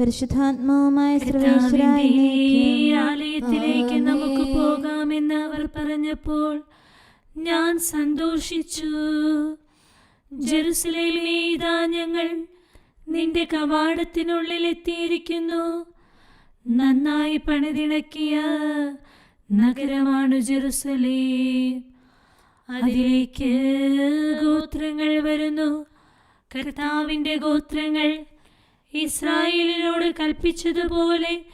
പരിശുദ്ധാത്മാവുമായ ആലയത്തിലേക്ക് നമുക്ക് പോകാമെന്ന് അവർ പറഞ്ഞപ്പോൾ ഞാൻ സന്തോഷിച്ചു. ജെറുസലേമിലെ ഇതാ ഞങ്ങൾ നിന്റെ കവാടത്തിനുള്ളിൽ എത്തിയിരിക്കുന്നു. നന്നായി പണിതിണക്കിയ നഗരമാണ് ജെറുസലേം. അതിലേക്ക് ഗോത്രങ്ങൾ വരുന്നു. കർത്താവിന്റെ ഗോത്രങ്ങൾ ഇസ്രായേലിനോട് കൽപ്പിച്ചതുപോലെ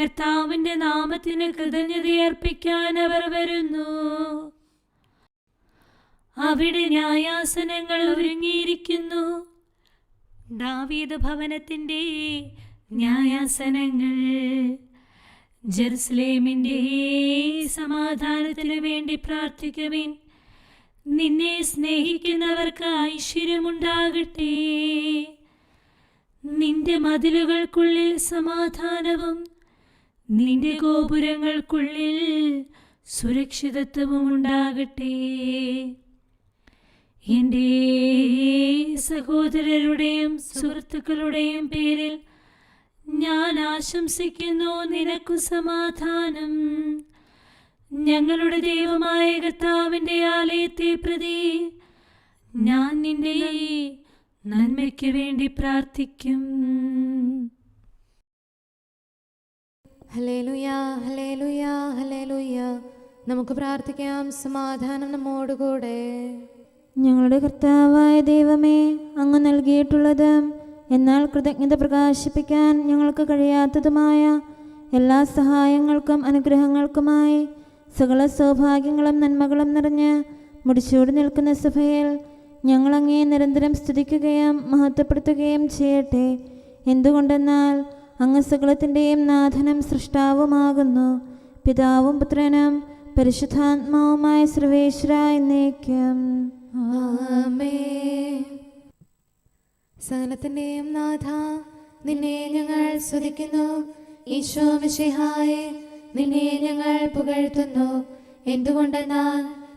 കർത്താവിന്റെ നാമത്തിന് കൃതജ്ഞതയർപ്പിക്കാൻ അവർ വരുന്നു. അവിടെ ന്യായാസനങ്ങൾ ഒരുങ്ങിയിരിക്കുന്നു. ദാവീദ് ഭവനത്തിന്റെ ന്യായാസനങ്ങൾ ജെറുസലേമിന്റെ സമാധാനത്തിനു വേണ്ടി പ്രാർത്ഥിക്കുവിൻ. നിന്നെ സ്നേഹിക്കുന്നവർക്ക് ഐശ്വര്യമുണ്ടാകട്ടെ. നിന്റെ മതിലുകൾക്കുള്ളിൽ സമാധാനവും നിന്റെ ഗോപുരങ്ങൾക്കുള്ളിൽ സുരക്ഷിതത്വവും ഉണ്ടാകട്ടെ. എന്റെ സഹോദരരുടെയും സുഹൃത്തുക്കളുടെയും പേരിൽ ഞാൻ ആശംസിക്കുന്നു നിനക്കു സമാധാനം. ഞങ്ങളുടെ ദൈവമായ കർത്താവിന്റെ ആലയത്തെ പ്രതി ഞാൻ നിന്റെ നന്മയ്ക്ക് വേണ്ടി പ്രാർത്ഥിക്കും. ഹലേലുയാ ഹലേലുയാ ഹലേലുയാ നമുക്ക് പ്രാർത്ഥിക്കാം സമാധാനം നമ്മോടുകൂടെ. ഞങ്ങളുടെ കർത്താവായ ദൈവമേ അങ്ങ് നൽകിയിട്ടുള്ളത് എന്നാൽ കൃതജ്ഞത പ്രകാശിപ്പിക്കാൻ ഞങ്ങൾക്ക് കഴിയാത്തതുമായ എല്ലാ സഹായങ്ങൾക്കും അനുഗ്രഹങ്ങൾക്കുമായി സകല സൗഭാഗ്യങ്ങളും നന്മകളും നിറഞ്ഞ് മുടിച്ചൂടി നിൽക്കുന്ന സഭയിൽ ഞങ്ങൾ അങ്ങേ നിരന്തരം സ്തുതിക്കുകയും മഹത്വപ്പെടുത്തുകയും ചെയ്യട്ടെ. എന്തുകൊണ്ടെന്നാൽ അങ്ങ് സകലത്തിന്റെയും നാഥനും സൃഷ്ടാവുമാകുന്നു. പിതാവും പുത്രനും പരിശുദ്ധാത്മാവുമായ സർവേശ്വര എന്നേക്കും. സകലത്തിന്റെയും നാഥ നിന്നെ ഞങ്ങൾ സ്തുതിക്കുന്നു. ഈശോ വിഷയായി നിന്നെ ഞങ്ങൾ പുകഴ്ത്തുന്നു. എന്തുകൊണ്ടെന്നാൽ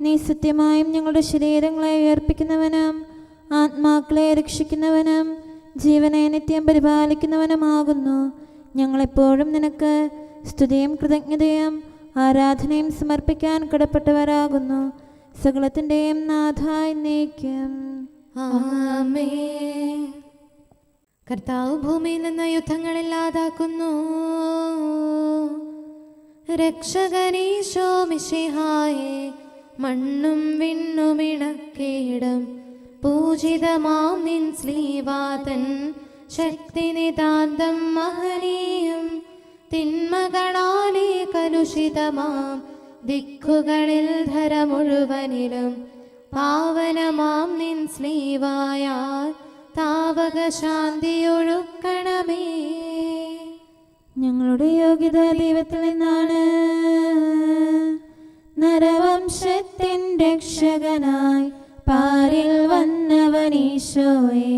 നീ സത്യമായും ഞങ്ങളുടെ ശരീരങ്ങളെ ഉയർപ്പിക്കുന്നവനും ആത്മാക്കളെ രക്ഷിക്കുന്നവനും ജീവനെ നിത്യം പരിപാലിക്കുന്നവനുമാകുന്നു. ഞങ്ങളെപ്പോഴും നിനക്ക് സ്തുതിയും കൃതജ്ഞതയും ആരാധനയും സമർപ്പിക്കാൻ കടപ്പെട്ടവരാകുന്നു. സകലത്തിന്റെയും നാഥായി നീക്കം. കർത്താവ് ഭൂമിയിൽ നിന്ന് യുദ്ധങ്ങളില്ലാതാക്കുന്നു രക്ഷകനീശോ മിശിഹായെ മണ്ണും വിണ്ണുമിണക്കേടം പൂജിതമാം നിൻ ശ്രീവാതൻ ശക്തി നിതാന്തം മഹനീയം. തിന്മകളാലേ കലുഷിതമാം ദിക്കുകളിൽ ധര മുഴുവനിലും പാവനമാം നിൻ സ്ലീവായാൽ താവക ശാന്തിയൊഴുക്കണമേ ഞങ്ങളുടെ യോഗ്യത ദൈവത്തിൽ നിന്നാണ്. നരവംശത്തിൻ രക്ഷകനായി പാരിൽ വന്നവനീശോയെ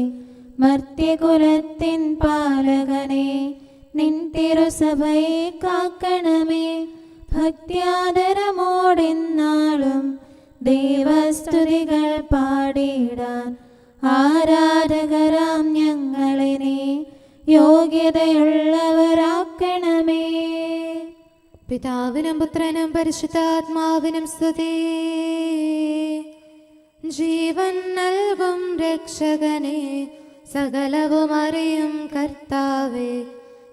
മർത്യകുലത്തിൻ പാലകനെ നിൻ തിരുസഭയെ കാക്കണമേ. ഭക്തിയാദരമോടിന്നാളും ദേവസ്തുതികൾ പാടിയിടാൻ ആരാധകരാം ഞങ്ങളിനെ യോഗ്യതയുള്ളവരാക്കണമേ. പിതാവിനും പുത്രനും പരിശുദ്ധാത്മാവിനും സ്തുതി. ജീവൻ നൽകും രക്ഷകനെ സകലവും അറിയും കർത്താവെ.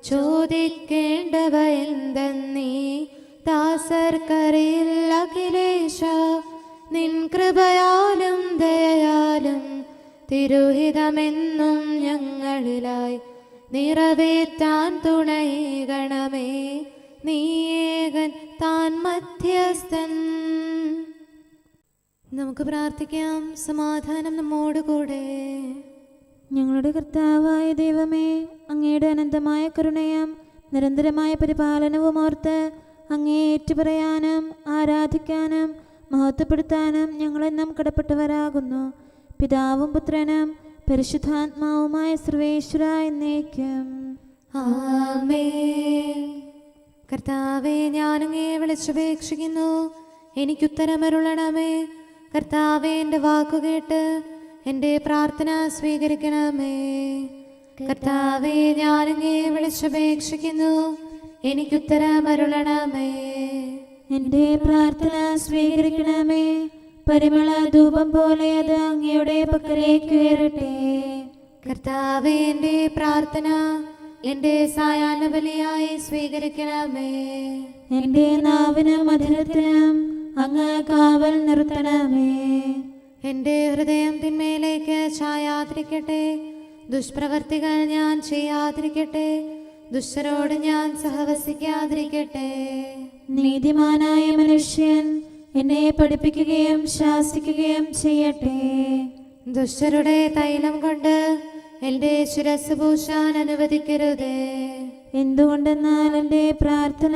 ചോദിക്കേണ്ടവ എന്തെന്നീ? ദാസർക്കറിയിൽ അഖിലേശ നിൻ കൃപയാലും ദയാലും തിരുഹിതമെന്നും ഞങ്ങളിലായി നിറവേറ്റാൻ നമുക്ക് പ്രാർത്ഥിക്കാം. സമാധാനം നമ്മോട് കൂടെ. ഞങ്ങളുടെ കർത്താവായ ദൈവമേ അങ്ങയുടെ അനന്തമായ കരുണയും നിരന്തരമായ പരിപാലനവും ഓർത്ത് അങ്ങേ ഏറ്റുപറയാനും ആരാധിക്കാനും മഹത്വപ്പെടുത്താനും ഞങ്ങളെന്നും കടപ്പെട്ടവരാകുന്നു. പിതാവും പുത്രനും പരിശുദ്ധാത്മാവുമായ സർവേശ്വര എന്നേക്കും. കർത്താവെ ഞാനങ്ങേ വിളിച്ചപേക്ഷിക്കുന്നു. എനിക്കുത്തരമരുളണമേ. കർത്താവെ എന്റെ വാക്കുകേട്ട് എന്റെ പ്രാർത്ഥന സ്വീകരിക്കണമേ. കർത്താവെ ഞാനങ്ങേ വിളിച്ചപേക്ഷിക്കുന്നു. എനിക്കുത്തരമരുളണമേ. എന്റെ പ്രാർത്ഥന സ്വീകരിക്കണമേ. പരിമള ധൂപം പോലെ അത് അങ്ങയുടെ പക്കലേക്ക് ഉയരട്ടെ കർത്താവെ എന്റെ പ്രാർത്ഥന എന്റെ സായാഹ്ന ബലിയായി സ്വീകരിക്കണമേ. എന്റെ നാവിനും മധുരത്തിനും അങ്ങ് കാവൽ നിർത്തണമേ. എന്റെ ഹൃദയം തിന്മയിലേക്ക് ചായാതിരിക്കട്ടെ. ദുഷ്പ്രവർത്തികൾ ഞാൻ ചെയ്യാതിരിക്കട്ടെ. ദുഷ്ടരോട് ഞാൻ സഹവസിക്കാതിരിക്കട്ടെ. നീതിമാനായ മനുഷ്യൻ എന്നെ പഠിപ്പിക്കുകയും ശാസിക്കുകയും ചെയ്യട്ടെ. ദുഷ്ടരുടെ തൈലം കൊണ്ട് എന്റെ ശിരസ് പൂശാൻ അനുവദിക്കരുതേ. എന്തുകൊണ്ടെന്നാൽ എന്റെ പ്രാർത്ഥന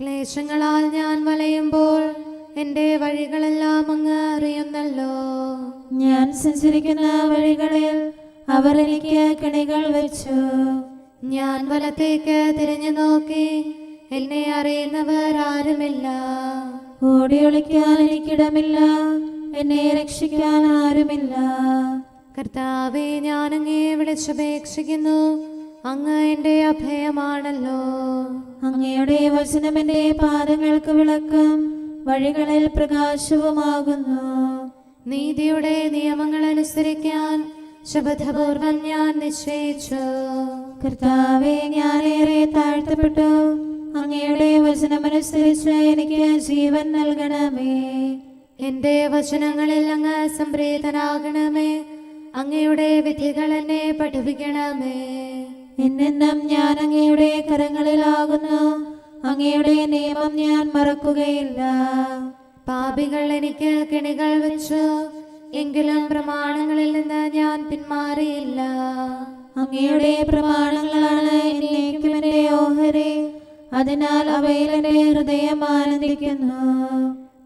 ക്ലേശങ്ങളാൽ ഞാൻ വലയുമ്പോൾ എന്റെ വഴികളെല്ലാം അങ്ങ് അറിയുന്നല്ലോ. ഞാൻ സഞ്ചരിക്കുന്ന വഴികളിൽ അവർ എനിക്ക് കിണികൾ വെച്ചു. ഞാൻ വലത്തേക്ക് തിരിഞ്ഞു നോക്കി എന്നെ അറിയുന്നവർ ആരുമില്ല. ഓടി ഒളിക്കാൻ എനിക്കിടമില്ല എന്നെ രക്ഷിക്കാൻ ആരുമില്ല. കർത്താവെ ഞാനങ്ങേ വിളിച്ചപേക്ഷിക്കുന്നു. അങ്ങ് എന്റെ അഭയമാണല്ലോ. അങ്ങയുടെ വചനം എന്റെ പാദങ്ങൾക്ക് വിളക്കം വഴികളിൽ പ്രകാശവുമാകുന്നു. നീതിയുടെ നിയമങ്ങൾ അനുസരിക്കാൻ ശബദപൂർവം ഞാൻ നിശ്ചയിച്ചു. കർത്താവെ ഞാനേറെ താഴ്ത്തപ്പെട്ടു. അങ്ങയുടെ വചനമനുസരിച്ച് എനിക്ക് ജീവൻ നൽകണമേ. എന്റെ വചനങ്ങളിൽ അങ്ങ് സംപ്രീതനാകണമേ. അങ്ങയുടെ വിധികൾ എന്നെ പഠിപ്പിക്കണമേ. എന്നെന്നും ഞാൻ അങ്ങയുടെ കരങ്ങളിലാകുന്നു അങ്ങയുടെ നിയമം ഞാൻ മറക്കുകയില്ല. പാപികൾ എനിക്ക് കെണികൾ വെച്ചു എങ്കിലും പ്രമാണങ്ങളിൽ നിന്ന് ഞാൻ പിന്മാറിയില്ല. അങ്ങയുടെ പ്രമാണങ്ങളാണ് എന്നേക്കും എന്റെ ഓഹരി അതിനാൽ അവയിൽ എന്റെ ഹൃദയം ആനന്ദിക്കുന്നു.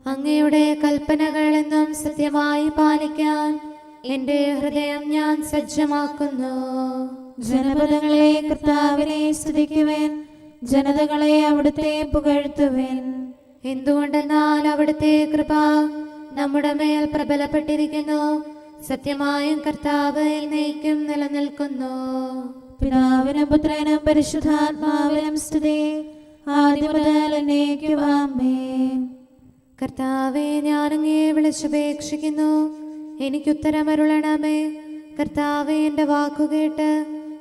അങ്ങയുടെ കൽപ്പനകൾ എന്നും സത്യമായി പാലിക്കാൻ എന്റെ ഹൃദയം ഞാൻ സജ്ജമാക്കുന്നു. ജനപദങ്ങളെ കർത്താവിനെ സ്തുതിക്കുവേൻ ജനതകളെ അവിടുത്തെ പുകഴ്ത്തുവേൻ. എന്തുകൊണ്ടെന്നാൽ അവിടുത്തെ കൃപ നമ്മുടെ മേൽ പ്രബലപ്പെട്ടിരിക്കുന്നു. സത്യമായും കർത്താവ് എന്നേക്കും നിലനിൽക്കുന്നു. പിതാവിനും പുത്രനും പരിശുദ്ധാത്മാവിനും സ്തുതി. ആദ്യം മുതൽ കർത്താവെ ഞാനങ്ങേ വിളിച്ചപേക്ഷിക്കുന്നു. എനിക്കുത്തരമരുളണമേ. കർത്താവെ എന്റെ വാക്കുകേട്ട്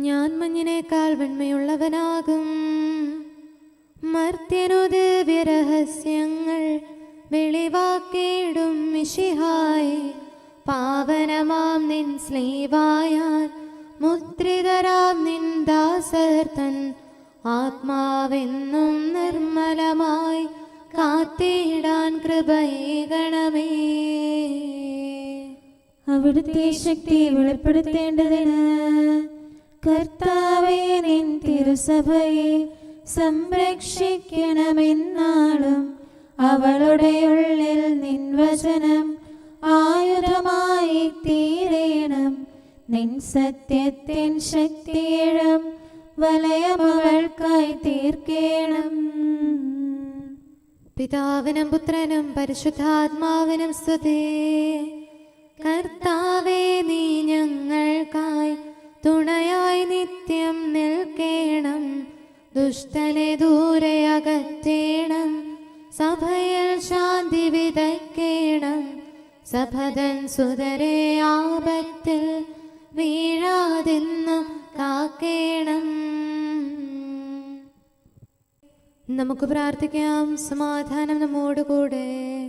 ഞാൻ മഞ്ഞിനേക്കാൾ വെണ്മയുള്ളവനാകും. മർത്യനു ദിവ്യരഹസ്യങ്ങൾ വെളിവാക്കിയിടും മിഷിഹായി പാവനമാം നിൻ സ്ലീവായാൽ മുദ്രിതരാം നിൻ ദാസർത്തൻ ആത്മാവെന്നും നിർമ്മലമായി കാത്തിടാൻ കൃപയേകണമേ അവിടുത്തെ ശക്തി വെളിപ്പെടുത്തേണ്ടതിന് കർത്താവേ നിൻ തിരുസഭയെ സംരക്ഷിക്കണമെന്നാളും അവളുടെ ഉള്ളിൽ നിൻ വചനം ആയുധമായി തീരേണം. നിൻ സത്യത്തിൻ ശക്തിയിടം വലയം അവൾക്കായി തീർക്കേണം. പിതാവിനും പുത്രനും പരിശുദ്ധാത്മാവിനും സ്തുതി. കർത്താവേ നീ ഞങ്ങൾക്കായി തുണയായി നിത്യം നിൽക്കേണം. ദുഷ്ടനെ ദൂരെ അകറ്റേണം. സഭയിൽ ശാന്തി വിതയ്ക്കേണം. സഭതൻ സുതരെ ആപത്തിൽ വീഴാതിന്ന് കാക്കേണം. നമുക്ക് പ്രാർത്ഥിക്കാം. സമാധാനം നമ്മോടുകൂടെ.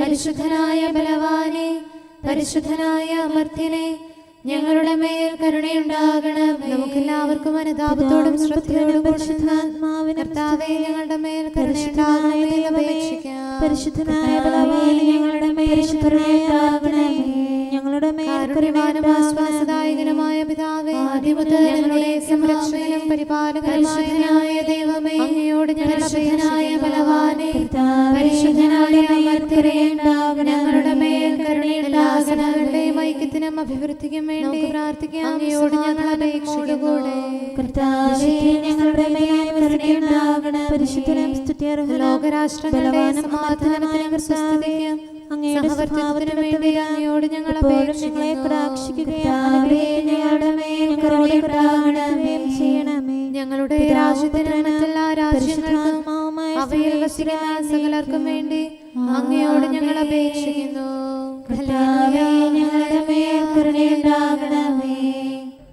പരിശുദ്ധനായ ബലവാനെ പരിശുദ്ധനായ അമർത്യനെ ഞങ്ങളുടെ മേൽ കരുണയുണ്ടാകണമേ. നമുക്കെല്ലാവർക്കും അനുതാപത്തോടും ശ്രദ്ധയോടും കർത്താവേ ഞങ്ങളുടെ മേൽ കരുണയുണ്ടാകണമേ അപേക്ഷിക്കാം. പരിശുദ്ധനായ ബലവാനെ ഞങ്ങളുടെ മേൽ കരുണയുണ്ടാകണമേ. ഞങ്ങളുടെ പിതാവേ ഞങ്ങളുടെ സംരക്ഷകനും പരിപാലകനുമായ ദൈവമേ അങ്ങയോട് ഞങ്ങൾ അപേക്ഷനായ ബലവാനെ പരിശുദ്ധനായ അമർത്യരേണ്ടാകണം ഞങ്ങളുടെ മേൽ കരുണയുണ്ടാകണങ്ങളുടെയും ഐക്യത്തിനും അഭിവൃദ്ധിക്കും വേണ്ടി പ്രാർത്ഥിക്കാം. അങ്ങയോട് ഞങ്ങൾ അപേക്ഷിക്കുകൂടെ കർത്താവേ ഞങ്ങളുടെ മേൽ കരുണയുണ്ടാകണം. പരിശുദ്ധനും സ്തുത്യർഹനും ലോകരാഷ്ട്രങ്ങളുടെയും സമാധാനത്തിനും സ്വസ്ഥതയ്ക്കും അങ്ങയുടെ സ്വഭാവത്തിന് വേണ്ടി അങ്ങയോട് ഞങ്ങൾ ഞങ്ങളെ പ്രാക്ഷിക്കുകയാണ്. ഞങ്ങളുടെ മേൽ ഞങ്ങളുടെ രാജ്യത്തിനും മറ്റെല്ലാ രാജ്യങ്ങൾക്കും അവയിൽ വസിക്കുന്ന സകലർക്കും വേണ്ടി അങ്ങയോട് ഞങ്ങൾ അപേക്ഷിക്കുന്നു. ഞങ്ങളുടെ മേൽ കരുണയുണ്ടാകണമേ.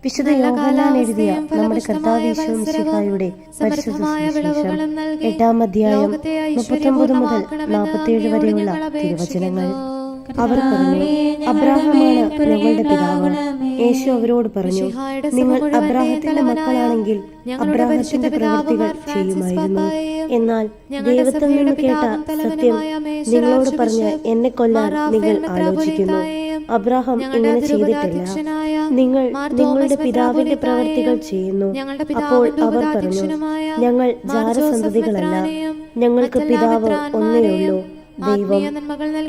വിശുദ്ധ യോഹന്നാൻ എഴുതിയ നമ്മുടെ കർത്താവിശ്വംസിഹായുടെ വിളവുകളും നൽകി എട്ടാം അധ്യായം മുപ്പത്തൊമ്പത് മുതൽ നാൽപ്പത്തിയേഴ് വരെയുള്ള തിരുവചനങ്ങൾ. അവർ പറഞ്ഞു അബ്രാഹമാണ് ഞങ്ങളുടെ പിതാവ്. യേശു അവരോട് പറഞ്ഞു നിങ്ങൾ അബ്രാഹത്തിന്റെ മക്കളാണെങ്കിൽ അബ്രാഹത്തിന്റെ പ്രവൃത്തികൾ ചെയ്യുമായിരുന്നു. എന്നാൽ ദൈവത്തിൽ നിന്ന് കേട്ട സത്യം നിങ്ങളോട് പറഞ്ഞ് എന്നെ കൊല്ലാൻ നിങ്ങൾ ആലോചിക്കുന്നു. അബ്രാഹം ഇങ്ങനെ ചെയ്തിട്ടില്ല. നിങ്ങൾ നിങ്ങളുടെ പിതാവിന്റെ പ്രവർത്തികൾ ചെയ്യുന്നു. അപ്പോൾ അവർ പറഞ്ഞു ഞങ്ങൾ ജാരസന്തതികളല്ല. ഞങ്ങൾക്ക് പിതാവ് ഒന്നേ മെത്രാന്മാരെയും ഉള്ളൂ ദൈവം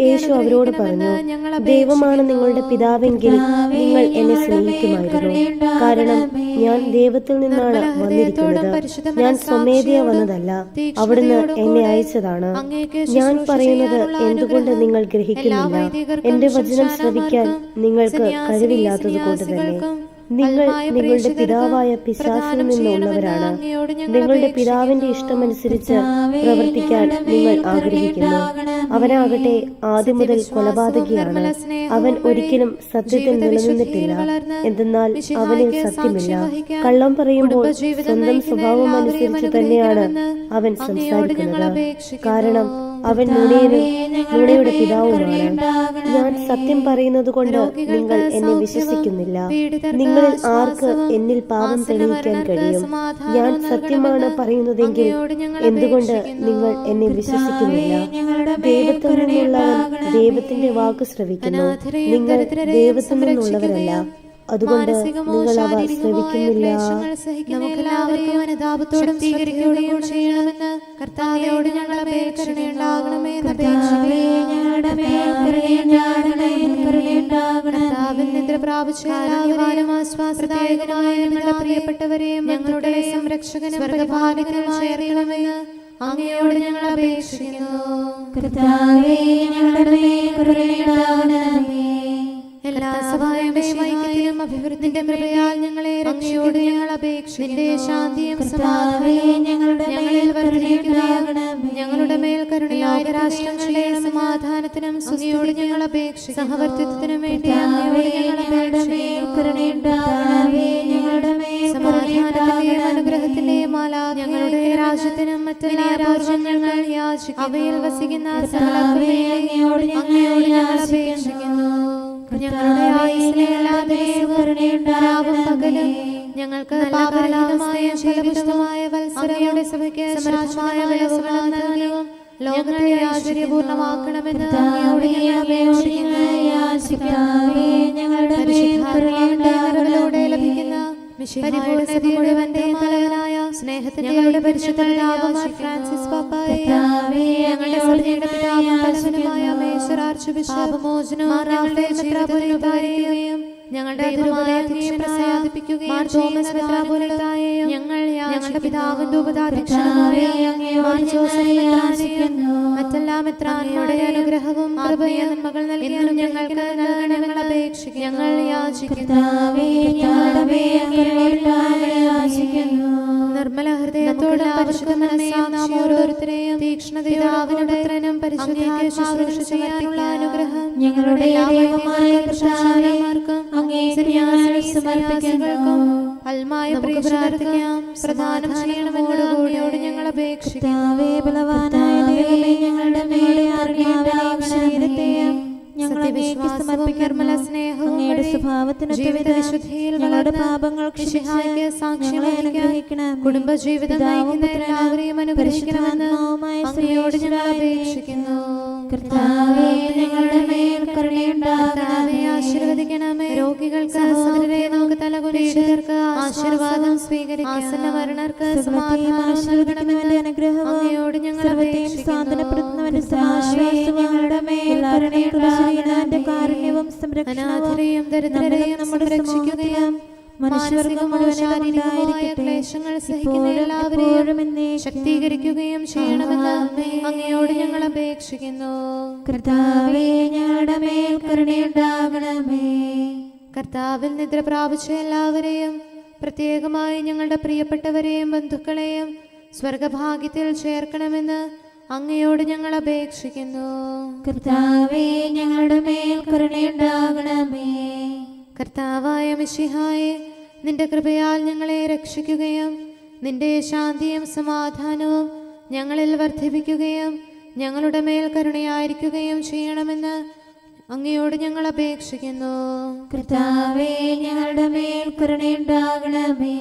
യേശു അവരോട് പറഞ്ഞു ദൈവമാണ് നിങ്ങളുടെ പിതാവെങ്കിൽ നിങ്ങൾ എന്നെ സ്നേഹിക്കുമായിരുന്നു. കാരണം ഞാൻ ദൈവത്തിൽ നിന്നാണ് വന്നിരിക്കുന്നത്. ഞാൻ സ്വമേധയ വന്നതല്ല അവിടുന്ന് എന്നെ അയച്ചതാണ്. ഞാൻ പറയുന്നത് എന്തുകൊണ്ട് നിങ്ങൾ ഗ്രഹിക്കുന്നില്ല? എന്റെ വചനം ശ്രവിക്കാൻ നിങ്ങൾക്ക് കഴിവില്ലാത്തത് കൊണ്ട് തന്നെ. നിങ്ങൾ നിങ്ങളുടെ പിതാവായ പിശാസിൽ നിന്നുള്ളവരാണ്. നിങ്ങളുടെ പിതാവിന്റെ ഇഷ്ടമനുസരിച്ച് പ്രവർത്തിക്കാൻ നിങ്ങൾ ആഗ്രഹിക്കുന്നു. അവനാകട്ടെ ആദ്യം മുതൽ കൊലപാതകിയാണ്. അവൻ ഒരിക്കലും സത്യത്തിൽ നിലനിന്നിട്ടില്ല. എന്തെന്നാൽ അവനിൽ സത്യമില്ല. കള്ളം പറയുമ്പോൾ സ്വന്തം സ്വഭാവം അനുസരിച്ച് തന്നെയാണ് അവൻ സംസാരിക്കുന്നത്. കാരണം അവൻ നിങ്ങളുടെ നുണയുടെ പിതാവുമാണ് ഞാൻ സത്യം പറയുന്നത് കൊണ്ട് നിങ്ങൾ എന്നെ വിശ്വസിക്കുന്നില്ല. നിങ്ങളിൽ ആർക്ക് എന്നിൽ പാപം തെളിയിക്കാൻ കഴിയും? ഞാൻ സത്യമാണ് പറയുന്നതെങ്കിൽ എന്തുകൊണ്ട് നിങ്ങൾ എന്നെ വിശ്വസിക്കുന്നില്ല? ദൈവത്തിൽ നിന്നുള്ളവൻ ദൈവത്തിന്റെ വാക്ക് ശ്രവിക്കുന്നു. നിങ്ങൾ ദൈവത്തിൽ നിന്നുള്ളവരല്ല. അതുകൊണ്ട് നിങ്ങൾ അവ ശ്രവിക്കുന്നില്ല. നമുക്കെല്ലാവർക്കും അനുതാപത്തോടും സ്വീകരിക്കുകയും ചെയ്യണമെന്ന് കർത്താവയോട് ഞങ്ങൾ അപേക്ഷണയുണ്ടാകണമേ കർത്താവേ, ഞങ്ങളുടെ നിദ്ര പ്രാപിച്ച എല്ലാവരെയും ആശ്വാസദായകമായ ഞങ്ങളുടെ പ്രിയപ്പെട്ടവരെയും ഞങ്ങളുടെ സംരക്ഷകനും അറിയണമെന്ന് അങ്ങയോട് ഞങ്ങൾ അപേക്ഷിക്കുന്നു. കർത്താവേ, ഞങ്ങളുടെ മേൽ കരുണയുണ്ടാകണമേ. എല്ലാ സഭായുടെയും ഐക്യത്തിലും അഭിവൃദ്ധിന്റെ കൃപയാൽ ഞങ്ങളെ രക്ഷയോട് ഞങ്ങൾ അപേക്ഷിന്റെ ശാന്തിയും സമാധാനവും ഞങ്ങളുടെ വർദ്ധിക്കുകയും ഞങ്ങളുടെ മേൽ കരുണയായ രാഷ്ട്രങ്ങളുടെ സമാധാനത്തിനും അങ്ങയോട് ഞങ്ങൾ അപേക്ഷിക്കുന്നു. സഹവർത്തിത്വത്തിനും വേണ്ടി ഞങ്ങളുടെ മേൽ കരുണയുണ്ടാകണമേ. ഞങ്ങളുടെ മേൽ സമാധാനത്തിന്റെയും അനുഗ്രഹത്തിന്റെയും മാല ഞങ്ങളുടെ രാജ്യത്തിനും മറ്റെല്ലാ രാജ്യങ്ങൾ അവയിൽ വസിക്കുന്ന ഞങ്ങൾ അപേക്ഷിക്കുന്നു. ഞങ്ങളുടെ ആയുസിനെ എല്ലാ രാവും പകലും. ഞങ്ങൾക്ക് പാപരഹിതമായ ഫലപുഷ്ടമായ വത്സരയുടെ സഭയ്ക്ക് സമൃദ്ധമായ വിളവുകളും ലോകത്തെ യാചിക്കാവേ, ഞങ്ങളുടെ ലഭിക്കുന്ന പരിപൂർണത മുഴുവന്റെയും തലവനായ സ്നേഹത്തിന്റെ പരിശുദ്ധ പിതാവുമാർ ഫ്രാൻസിസ് പാപ്പായെ ഞങ്ങളുടെ സഭയുടെ പിതാവും തലവനുമായ മേശർ ആർച്ച് ബിഷപ്പ് മെത്രാപൊലീത്തായെയും ഞങ്ങളുടെ ഞങ്ങൾ ഞങ്ങളുടെ പിതാവിന്റെ മറ്റെല്ലാ മെത്രാനയുടെ അനുഗ്രഹവും നന്മകൾ നൽകിയാലും ഞങ്ങൾക്ക് നൽകണമെന്ന് ഞങ്ങൾ യാചിക്കുന്നു. നിർമ്മല ഹൃദയത്തോടെ മനസ്സാം നാം ഓരോരുത്തരെയും തീക്ഷ്ണതയോടും പുത്രനും പരിശുദ്ധാത്മാവിനും ശുശ്രൂഷ ചെയ്യാനുള്ള അനുഗ്രഹം ഞങ്ങളുടെ ദൈവമായ അങ്ങേ ഞാൻ സമർപ്പിക്കുന്നു. അൽമായ പ്രാർത്ഥിക്കാം പ്രധാനം ചെയ്യണമെന്നോടുകൂടിയോട് ഞങ്ങൾ അപേക്ഷിക്കുന്നു ബലവാനായ ഞങ്ങളുടെ. ശരീരത്തെയും വിശുദ്ധിയിൽ ഞങ്ങളുടെ പാപങ്ങൾ നയിക്കുന്ന എല്ലാവരെയും അനുഗ്രഹിക്കണമെന്ന് ഞങ്ങൾ അപേക്ഷിക്കുന്നു. കർത്താവേ, ഞങ്ങളുടെ മേൽ കരുണയുണ്ടാകണം കരുണയുണ്ടാകണമേ. ആശീർവദിക്കണമേ. രോഗികൾക്ക് സഹോദരരെ നമുക്ക് ആശീർവാദം മരണർക്ക് അനുഗ്രഹം അങ്ങയോട് ഞങ്ങൾ ഞങ്ങളുടെ മേൽ കരുണയുണ്ടാകണമേ. കാരുണ്യവും സംരക്ഷണവും അനാഥരെയും ദരിദ്രരെയും നമ്മുടെ സംരക്ഷിക്കുകയും മനുഷ്യവർഗം മുഴുവനും ക്ലേശങ്ങൾ സഹിക്കുന്ന എല്ലാവരെയും എപ്പോഴും എന്നേക്കും. ശക്തീകരിക്കുകയും ചെയ്യണമെന്ന് അങ്ങയോട് ഞങ്ങൾ അപേക്ഷിക്കുന്നു കർത്താവേ ഞങ്ങളുടെ മേൽ കരുണയുണ്ടാകണമേ കർത്താവിൽ നിദ്ര പ്രാപിച്ച എല്ലാവരെയും പ്രത്യേകമായി ഞങ്ങളുടെ പ്രിയപ്പെട്ടവരെയും ബന്ധുക്കളെയും സ്വർഗഭാഗ്യത്തിൽ ചേർക്കണമെന്ന് അങ്ങയോട് ഞങ്ങൾ അപേക്ഷിക്കുന്നു. കർത്താവേ ഞങ്ങളുടെ മേൽ കരുണയുണ്ടാകണമേ. കർത്താവായ മിശിഹായെ നിന്റെ കൃപയാൽ ഞങ്ങളെ രക്ഷിക്കുകയും നിന്റെ ശാന്തിയും സമാധാനവും ഞങ്ങളിൽ വർദ്ധിപ്പിക്കുകയും ഞങ്ങളുടെ മേൽ കരുണയായിരിക്കുകയും ചെയ്യണമെന്ന് അങ്ങയോട് ഞങ്ങൾ അപേക്ഷിക്കുന്നു. കർത്താവേ ഞങ്ങളുടെ മേൽ കരുണയുണ്ടാകണമേ.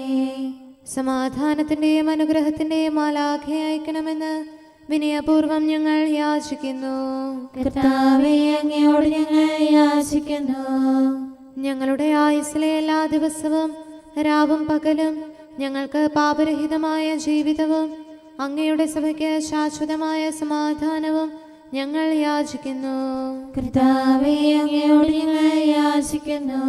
സമാധാനത്തിന്റെയും അനുഗ്രഹത്തിന്റെയും മാലാഖയെ അയക്കണമെന്ന് വിനയപൂർവം ഞങ്ങൾ യാചിക്കുന്നു. കർത്താവേ അങ്ങയോട് ഞങ്ങൾ യാചിക്കുന്നു. ഞങ്ങളുടെ ആയുസ്സിലെ എല്ലാ ദിവസവും രാവും പകലും ഞങ്ങൾക്ക് പാപരഹിതമായ ജീവിതവും അങ്ങയുടെ സഭയ്ക്ക് ശാശ്വതമായ സമാധാനവും ഞങ്ങൾ യാചിക്കുന്നു. കർത്താവേ അങ്ങയോട് ഞങ്ങൾ യാചിക്കുന്നു.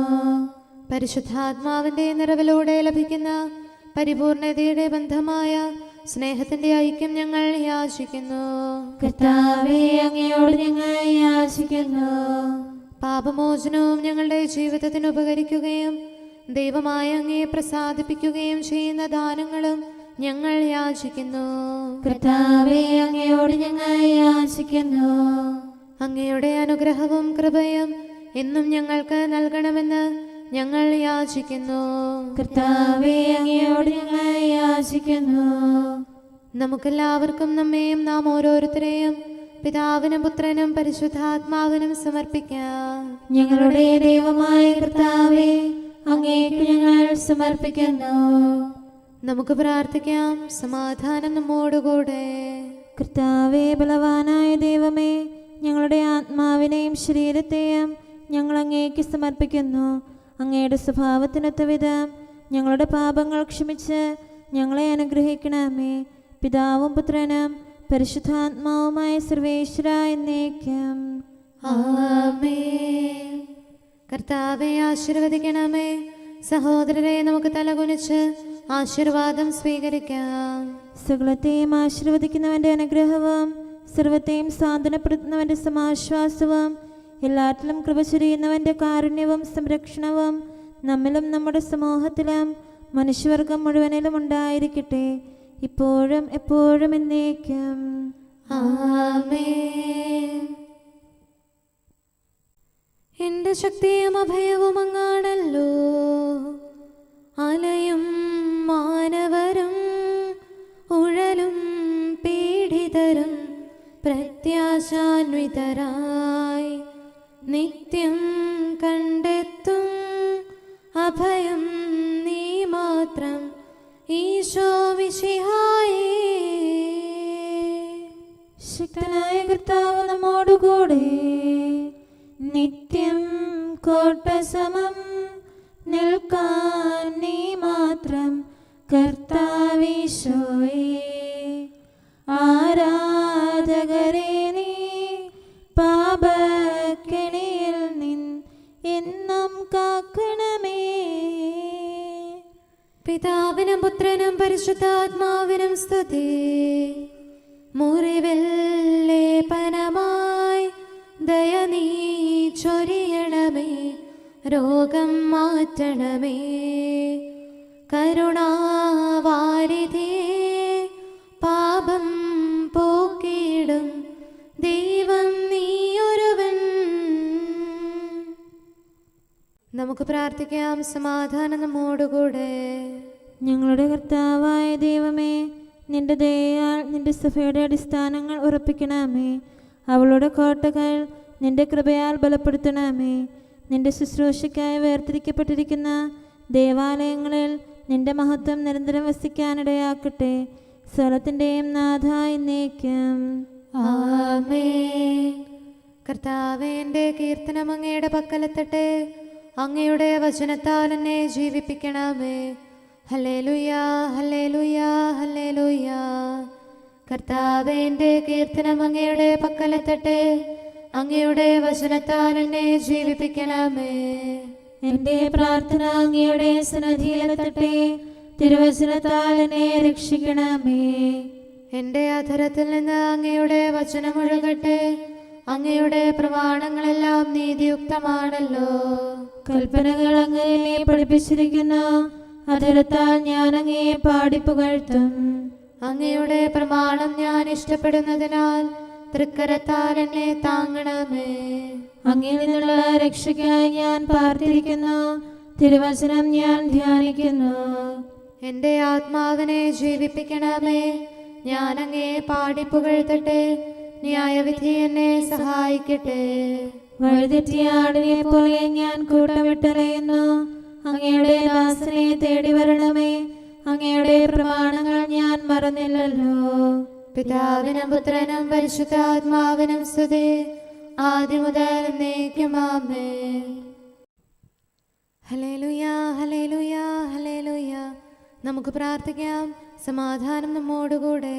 പരിശുദ്ധാത്മാവിന്റെ നിറവിലൂടെ ലഭിക്കുന്ന പരിപൂർണതയുടെ ബന്ധമായ സ്നേഹത്തിന്റെ ഐക്യം ഞങ്ങൾ യാചിക്കുന്നു. കർത്താവേ അങ്ങയോട് ഞങ്ങൾ യാചിക്കുന്നു. പാപമോചനവും ഞങ്ങളുടെ ജീവിതത്തിന് ഉപകരിക്കുകയും ദൈവമായ അങ്ങയെ പ്രസാദിപ്പിക്കുകയും ചെയ്യുന്ന ദാനങ്ങളും ഞങ്ങൾ യാചിക്കുന്നു. കർത്താവേ അങ്ങയോട് ഞങ്ങൾ യാചിക്കുന്നു. അങ്ങയുടെ അനുഗ്രഹവും കൃപയും എന്നും ഞങ്ങൾക്ക് നൽകണമെന്ന് ഞങ്ങൾ യാചിക്കുന്നു. കർത്താവേ അങ്ങയോട് ഞങ്ങൾ യാചിക്കുന്നു. നമുക്കെല്ലാവർക്കും നമ്മെയും നാം ഓരോരുത്തരെയും പിതാവിനും പുത്രനും പരിശുദ്ധാത്മാവിനും സമർപ്പിക്കാം. ഞങ്ങളുടെ ദൈവമായ കർത്താവേ അങ്ങേക്ക് ഞങ്ങൾ സമർപ്പിക്കുന്നു. നമുക്ക് പ്രാർത്ഥിക്കാം സമാധാനം നമ്മോടുകൂടെ. കർത്താവേ ബലവാനായ ദൈവമേ ഞങ്ങളുടെ ആത്മാവിനെയും ശരീരത്തെയും ഞങ്ങൾ അങ്ങേക്ക് സമർപ്പിക്കുന്നു. അങ്ങയുടെ സ്വഭാവത്തിനൊത്ത വിധം ഞങ്ങളുടെ പാപങ്ങൾ ക്ഷമിച്ച് ഞങ്ങളെ അനുഗ്രഹിക്കണമേ. പിതാവും പുത്രനും പരിശുദ്ധാത്മാവുമായ സർവേശ്വര എന്നേക്കും. കർത്താവെ ആശീർവദിക്കണമേ. സഹോദരരെ നമുക്ക് തലകുനിച്ച് ആശീർവാദം സ്വീകരിക്കാം. സകലത്തെയും ആശീർവദിക്കുന്നവന്റെ അനുഗ്രഹവും സർവത്തെയും സാന്ത്വനപ്പെടുത്തുന്നവന്റെ സമാശ്വാസവും എല്ലാറ്റിലും കൃപ ചൊരിയുന്നവന്റെ കാരുണ്യവും സംരക്ഷണവും നമ്മിലും നമ്മുടെ സമൂഹത്തിലും മനുഷ്യവർഗം മുഴുവനിലും ഉണ്ടായിരിക്കട്ടെ. ഇപ്പോഴും എപ്പോഴും എന്നേക്കും. എന്റെ ശക്തിയും അഭയവും അങ്ങാണല്ലോ. അലയും മാനവരും ഉഴലും പീഡിതരും പ്രത്യാശാന്വിതരായി നിത്യം കണ്ടെത്തും അഭയം നീ മാത്രം. ഈശോ വിശിഹായേ ശക്തനായ കർത്താവ് നമ്മോടുകൂടെ. നിത്യം കോട്ടസമം നിൽക്കാൻ നീ മാത്രം കർത്താവീശോയേ ആരാധകരെ പിതാവിനും പുത്രനും പരിശുദ്ധാത്മാവിനും സ്തുതി. മുറിവെല്ലേപനമായി ദയ നീ ചൊരിയണമേ രോഗം മാറ്റണമേ. കരുണാവാരിധേ നമുക്ക് പ്രാർത്ഥിക്കാം. സമാധാനം നമ്മോടുകൂടെ. ഞങ്ങളുടെ കർത്താവായ ദൈവമേ നിന്റെ ദയാൽ നിന്റെ സഭയുടെ അടിസ്ഥാനങ്ങൾ ഉറപ്പിക്കണമേ. അവളുടെ കോട്ടകൾ നിന്റെ കൃപയാൽ ബലപ്പെടുത്തണമേ. നിന്റെ ശുശ്രൂഷയ്ക്കായി വേർതിരിക്കപ്പെട്ടിരിക്കുന്ന ദേവാലയങ്ങളിൽ നിന്റെ മഹത്വം നിരന്തരം വസിക്കാനിടയാക്കട്ടെ. സ്ഥലത്തിന്റെയും നാഥ എന്നേക്കും. ആമേ കർത്താവേ എന്റെ കീർത്തനം അങ്ങയുടെ പക്കലെത്തട്ടെ. അങ്ങയുടെ വചനത്താൽ എന്നെ ജീവിപ്പിക്കണമേ. ഹലേ ലുയാ ഹലേ ലുയാ ഹലേ കർത്താവേ എന്റെ കീർത്തനം അങ്ങയുടെ പക്കലെത്തട്ടെ. അങ്ങയുടെ വചനത്താൽ എന്നെ ജീവിപ്പിക്കണമേ. എന്റെ പ്രാർത്ഥന അങ്ങയുടെ സന്നദ്ധിയിലെത്തട്ടെ തിരുവചനത്താൽ എന്നെ രക്ഷിക്കണമേ. എന്റെ അധരത്തിൽ നിന്ന് അങ്ങയുടെ വചനമൊഴുകട്ടെ അങ്ങയുടെ പ്രമാണങ്ങളെല്ലാം നീതിയുക്തമാണല്ലോ. കൽപ്പനകൾ അങ്ങനെ പഠിപ്പിച്ചിരിക്കുന്നു അതിരത്താൽ ഞാൻ അങ്ങയെ പാടിപ്പുകഴ്ത്തും. അങ്ങയുടെ പ്രമാണം ഞാൻ ഇഷ്ടപ്പെടുന്നതിനാൽ തൃക്കരത്താൽ എന്നെ താങ്ങണമേ. അങ്ങിൽ നിന്നുള്ള രക്ഷയ്ക്കായി ഞാൻ പാർത്തിരിക്കുന്നു തിരുവചനം ഞാൻ ധ്യാനിക്കുന്നു. എന്റെ ആത്മാവിനെ ജീവിപ്പിക്കണമേ. ഞാൻ അങ്ങേ പാടിപ്പുകഴ്ത്തട്ടെ. ന്യായവിധി എന്നെ സഹായിക്കട്ടെ. വഴുതെറ്റിയ ആടിനെ പോലെ ഞാൻ കൂട്ടമിട്ടറിയുന്നു. അങ്ങയുടെ ദാസനെ തേടി വരണമേ. അങ്ങയുടെ പ്രമാണങ്ങൾ ഞാൻ മറന്നില്ലല്ലോ. പിതാവിനും പുത്രനും പരിശുദ്ധാത്മാവിനും സ്തുതി. ആദ്യം മുതൽ നീക്കുമാമേ ഹലേലുയാ ഹലേലുയാ ഹലേലുയാ നമുക്ക് പ്രാർത്ഥിക്കാം. സമാധാനം നമ്മോടുകൂടെ.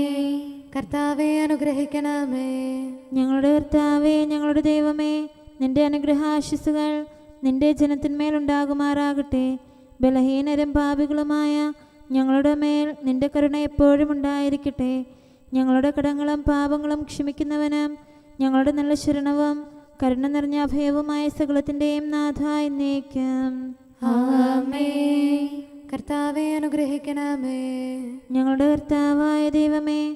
കർത്താവെ അനുഗ്രഹിക്കണമേ. ഞങ്ങളുടെ കർത്താവേ ഞങ്ങളുടെ ദൈവമേ നിന്റെ അനുഗ്രഹാശിസുകൾ നിന്റെ ജനത്തിന്മേലുണ്ടാകുമാറാകട്ടെ ബലഹീനരും പാപികളുമായ ഞങ്ങളുടെ മേൽ നിന്റെ കരുണ എപ്പോഴും ഉണ്ടായിരിക്കട്ടെ. ഞങ്ങളുടെ കടങ്ങളും പാപങ്ങളും ക്ഷമിക്കുന്നവനും ഞങ്ങളുടെ നല്ല ശരണവും കരുണ നിറഞ്ഞ അഭയവുമായ സകലത്തിന്റെയും നാഥ എന്നേക്കും. ആമേ കർത്താവെ അനുഗ്രഹിക്കണമേ. ഞങ്ങളുടെ കർത്താവായ ദൈവമേ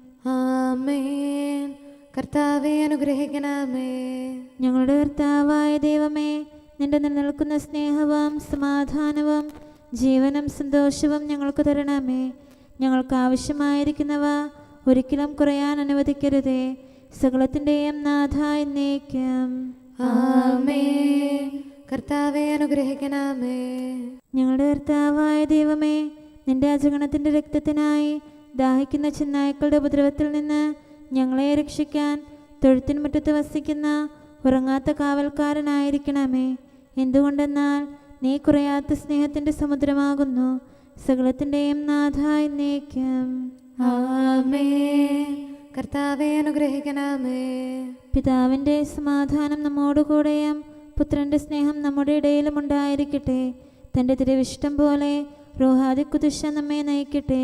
ആമേൻ. കർത്താവെ അനുഗ്രഹിക്കണമേ. ഞങ്ങളുടെ കർത്താവായ ദൈവമേ നിന്റെ നിലനിൽക്കുന്ന സ്നേഹവും സമാധാനവും ജീവനും സന്തോഷവും ഞങ്ങൾക്ക് തരണമേ. ഞങ്ങൾക്ക് ആവശ്യമായിരിക്കുന്നവ ഒരിക്കലും കുറയാൻ അനുവദിക്കരുതേ. സകലത്തിന്റെയും നാഥ എന്നേക്കും. ആമേൻ. കർത്താവെ അനുഗ്രഹിക്കണമേ. ഞങ്ങളുടെ കർത്താവായ ദൈവമേ നിന്റെ അജഗണത്തിന്റെ രക്തത്തിനായി ദാഹിക്കുന്ന ചെന്നായ്ക്കളുടെ ഉപദ്രവത്തിൽ നിന്ന് ഞങ്ങളെ രക്ഷിക്കാൻ തൊഴുത്തിൻ മുറ്റത്ത് വസിക്കുന്ന ഉറങ്ങാത്ത കാവൽക്കാരനായിരിക്കണമേ. എന്തുകൊണ്ടെന്നാൽ നീ കുറയാത്ത സ്നേഹത്തിന്റെ സമുദ്രമാകുന്നു. സകലത്തിന്റെയും നാഥായി നീക്കം ആമേ കർത്താവെ അനുഗ്രഹിക്കണമേ. പിതാവിന്റെ സമാധാനം നമ്മോടുകൂടെയും പുത്രന്റെ സ്നേഹം നമ്മുടെ ഇടയിലും ഉണ്ടായിരിക്കട്ടെ. തന്റെ തിരുവിഷ്ടം പോലെ റോഹാദി കുതിശ നമ്മെ നയിക്കട്ടെ.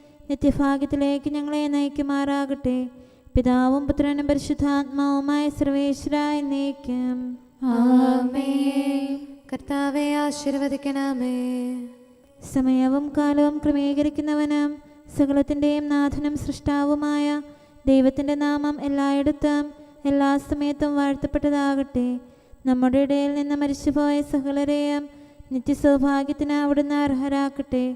നിത്യഭാഗ്യത്തിലേക്ക് ഞങ്ങളെ നയിക്കുമാറാകട്ടെ. പിതാവും പുത്രനും പരിശുദ്ധാത്മാവുമായ സർവേശ്വരായ ആമേൻ. കർത്താവെ ആശീർവദിക്കണമേ. സമയവും കാലവും ക്രമീകരിക്കുന്നവനും സകലത്തിന്റെയും നാഥനും സൃഷ്ടാവുമായ ദൈവത്തിന്റെ നാമം എല്ലായിടത്തും എല്ലാ സമയത്തും വാഴ്ത്തപ്പെട്ടതാകട്ടെ. നമ്മുടെ ഇടയിൽ നിന്ന് മരിച്ചുപോയ സകലരെയും നിത്യസൗഭാഗ്യത്തിന് അവിടുന്ന് അർഹരാക്കട്ടെ.